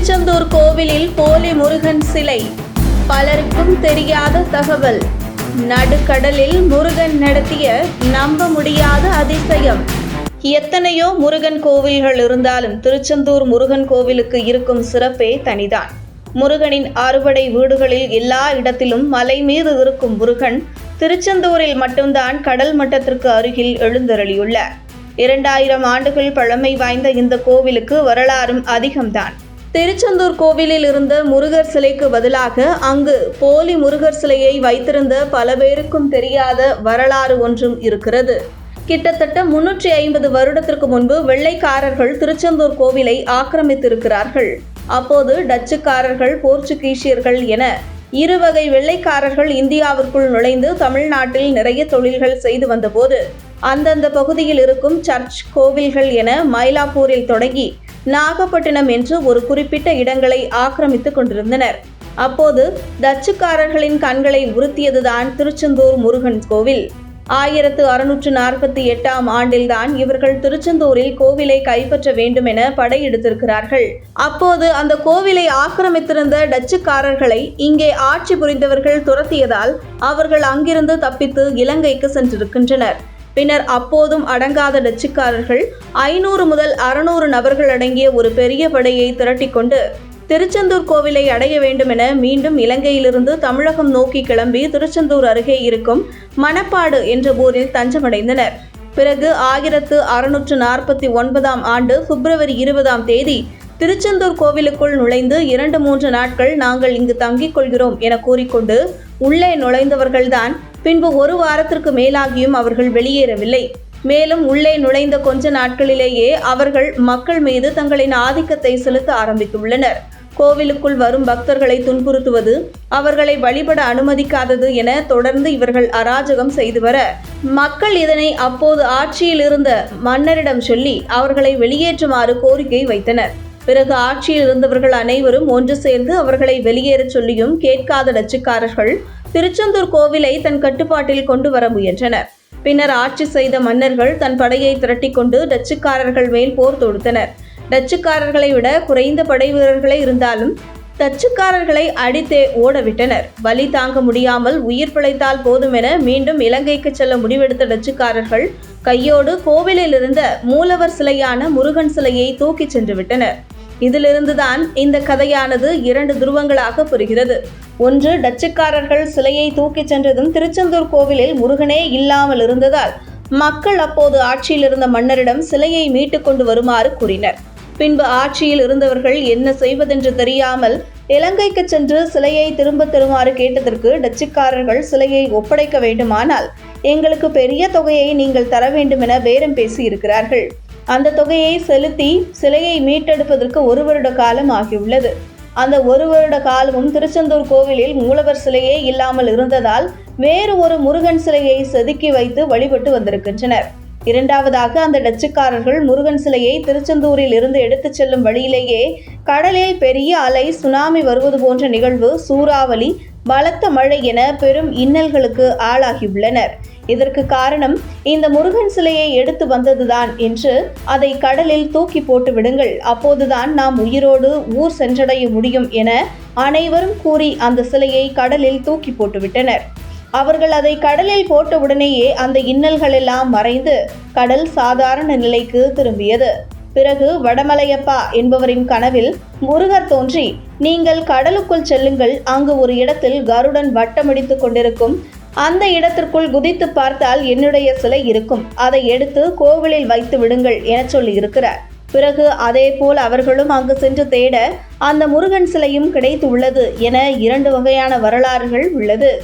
திருச்செந்தூர் கோவிலில் போலி முருகன் சிலை. பலருக்கும் தெரியாத தகவல். நடுக்கடலில் முருகன் நடத்திய நம்ப முடியாத அதிசயம். எத்தனையோ முருகன் கோவில்கள் இருந்தாலும் திருச்செந்தூர் முருகன் கோவிலுக்கு இருக்கும் சிறப்பே தனிதான். முருகனின் அறுபடை வீடுகளில் எல்லா இடத்திலும் மலை மீது இருக்கும் முருகன் திருச்செந்தூரில் மட்டும்தான் கடல் மட்டத்திற்கு அருகில் எழுந்தருளியுள்ளார். இரண்டாயிரம் ஆண்டுகள் பழமை வாய்ந்த இந்த கோவிலுக்கு வரலாறும் அதிகம்தான். திருச்செந்தூர் கோவிலில் இருந்த முருகர் சிலைக்கு பதிலாக அங்கு போலி முருகர் சிலையை வைத்திருந்த பல பேருக்கும் தெரியாத வரலாறு ஒன்றும் இருக்கிறது. கிட்டத்தட்ட முன்னூற்றி ஐம்பது வருடத்திற்கு முன்பு வெள்ளைக்காரர்கள் திருச்செந்தூர் கோவிலை ஆக்கிரமித்திருக்கிறார்கள். அப்போது டச்சுக்காரர்கள் போர்ச்சுகீசியர்கள் என இரு வகை வெள்ளைக்காரர்கள் இந்தியாவிற்குள் நுழைந்து தமிழ்நாட்டில் நிறைய தொழில்கள் செய்து வந்தபோது அந்தந்த பகுதியில் இருக்கும் சர்ச் கோவில்கள் என மயிலாப்பூரில் தொடங்கி நாகப்பட்டினம் என்று ஒரு குறிப்பிட்ட இடங்களை ஆக்கிரமித்துக் கொண்டிருந்தனர். அப்போது டச்சுக்காரர்களின் கண்களை உறுத்தியதுதான் திருச்செந்தூர் முருகன் கோவில். ஆயிரத்து அறுநூற்று நாற்பத்தி எட்டாம் ஆண்டில்தான் இவர்கள் திருச்செந்தூரில் கோவிலை கைப்பற்ற வேண்டும் என படையெடுத்திருக்கிறார்கள். அப்போது அந்த கோவிலை ஆக்கிரமித்திருந்த டச்சுக்காரர்களை இங்கே ஆட்சி புரிந்தவர்கள் துரத்தியதால் அவர்கள் அங்கிருந்து தப்பித்து இலங்கைக்கு சென்றிருக்கின்றனர். பின்னர் அப்போதும் அடங்காத டச்சுக்காரர்கள் ஐநூறு முதல் அறுநூறு நபர்கள் அடங்கிய ஒரு பெரிய படையை திரட்டிக்கொண்டு திருச்செந்தூர் கோவிலை அடைய வேண்டும் என மீண்டும் இலங்கையிலிருந்து தமிழகம் நோக்கி கிளம்பி திருச்செந்தூர் அருகே இருக்கும் மணப்பாடு என்ற ஊரில் தஞ்சமடைந்தனர். பிறகு ஆயிரத்து அறுநூற்று நாற்பத்தி ஒன்பதாம் ஆண்டு பிப்ரவரி இருபதாம் தேதி திருச்செந்தூர் கோவிலுக்குள் நுழைந்து இரண்டு மூன்று நாட்கள் நாங்கள் இங்கு தங்கிக் கொள்கிறோம் என கூறிக்கொண்டு உள்ளே நுழைந்தவர்கள்தான் பின்பு ஒரு வாரத்திற்கு மேலாகியும் அவர்கள் வெளியேறவில்லை. மேலும் உள்ளே நுழைந்த கொஞ்ச நாட்களிலேயே அவர்கள் மக்கள் மீது தங்களின் ஆதிக்கத்தை செலுத்த ஆரம்பித்துள்ளனர். கோவிலுக்குள் வரும் பக்தர்களை துன்புறுத்துவது அவர்களை வழிபட அனுமதிக்காதது என தொடர்ந்து இவர்கள் அராஜகம் செய்து வர மக்கள் இதனை அப்போது ஆட்சியில் இருந்த மன்னரிடம் சொல்லி அவர்களை வெளியேற்றுமாறு கோரிக்கை வைத்தனர். பிறகு ஆட்சியில் இருந்தவர்கள் அனைவரும் ஒன்று சேர்ந்து அவர்களை வெளியேறச் சொல்லியும் கேட்காத டச்சுக்காரர்கள் திருச்செந்தூர் கோவிலை தன் கட்டுப்பாட்டில் கொண்டு வர முயன்றனர். பின்னர் ஆட்சி செய்த மன்னர்கள் தன் படையை திரட்டிக்கொண்டு டச்சுக்காரர்கள் மேல் போர் தொடுத்தனர். டச்சுக்காரர்களை விட குறைந்த படை வீரர்களே இருந்தாலும் டச்சுக்காரர்களை அடித்தே ஓடவிட்டனர். வலி தாங்க முடியாமல் உயிர் பிழைத்தால் போதுமென மீண்டும் இலங்கைக்கு செல்ல முடிவெடுத்த டச்சுக்காரர்கள் கையோடு கோவிலில் இருந்த மூலவர் சிலையான முருகன் சிலையை தூக்கிச் சென்று விட்டனர். இதிலிருந்துதான் இந்த கதையானது இரண்டு துருவங்களாக புரிகிறது. ஒன்று டச்சுக்காரர்கள் சிலையை தூக்கிச் சென்றதும் திருச்செந்தூர் கோவிலில் முருகனே இல்லாமல் இருந்ததால் மக்கள் அப்போது ஆட்சியில் இருந்த மன்னரிடம் சிலையை மீட்டுக் கொண்டு வருமாறு கூறினர். பின்பு ஆட்சியில் இருந்தவர்கள் என்ன செய்வதென்று தெரியாமல் இலங்கைக்கு சென்று சிலையை திரும்ப தருமாறு கேட்டதற்கு டச்சுக்காரர்கள் சிலையை ஒப்படைக்க வேண்டுமானால் எங்களுக்கு பெரிய தொகையை நீங்கள் தர வேண்டும் என பேரம் பேசி இருக்கிறார்கள் அந்த தொகையை செலுத்தி சிலையை மீட்டெடுப்பதற்கு ஒரு வருட காலம் ஆகியுள்ளது. அந்த ஒரு வருட காலமும் திருச்செந்தூர் கோவிலில் மூலவர் சிலையே இல்லாமல் இருந்ததால் வேறு ஒரு முருகன் சிலையை செதுக்கி வைத்து வழிபட்டு வந்திருக்கின்றனர். இரண்டாவதாக அந்த டச்சுக்காரர்கள் முருகன் சிலையை திருச்செந்தூரில் இருந்து எடுத்துச் செல்லும் வழியிலேயே கடலில் பெரிய அலை சுனாமி வருவது போன்ற நிகழ்வு சூறாவளி பலத்த மழை என பெரும் இன்னல்களுக்கு ஆளாகியுள்ளனர். இதற்கு காரணம் இந்த முருகன் சிலையை எடுத்து வந்ததுதான் என்று அதை கடலில் தூக்கி போட்டு விடுங்கள். அப்போதுதான் நாம் உயிரோடு ஊர் சென்றடைய முடியும் என அனைவரும் கூறி அந்த சிலையை கடலில் தூக்கி போட்டுவிட்டனர் அவர்கள் அதை கடலில் போட்ட உடனேயே அந்த இன்னல்கள் எல்லாம் மறைந்து கடல் சாதாரண நிலைக்கு திரும்பியது. பிறகு வடமலையப்பா என்பவரின் கனவில் முருகர் தோன்றி நீங்கள் கடலுக்குள் செல்லுங்கள். அங்கு ஒரு இடத்தில் கருடன் வட்டமடித்துக் கொண்டிருக்கும் அந்த இடத்திற்குள் குதித்து பார்த்தால் என்னுடைய சிலை இருக்கும். அதை எடுத்து கோவிலில் வைத்து விடுங்கள் என சொல்லி இருக்கிறார் பிறகு அதே போல் அவர்களும் அங்கு சென்று தேட அந்த முருகன் சிலையும் கிடைத்து உள்ளது என இரண்டு வகையான வரலாறுகள் உள்ளது.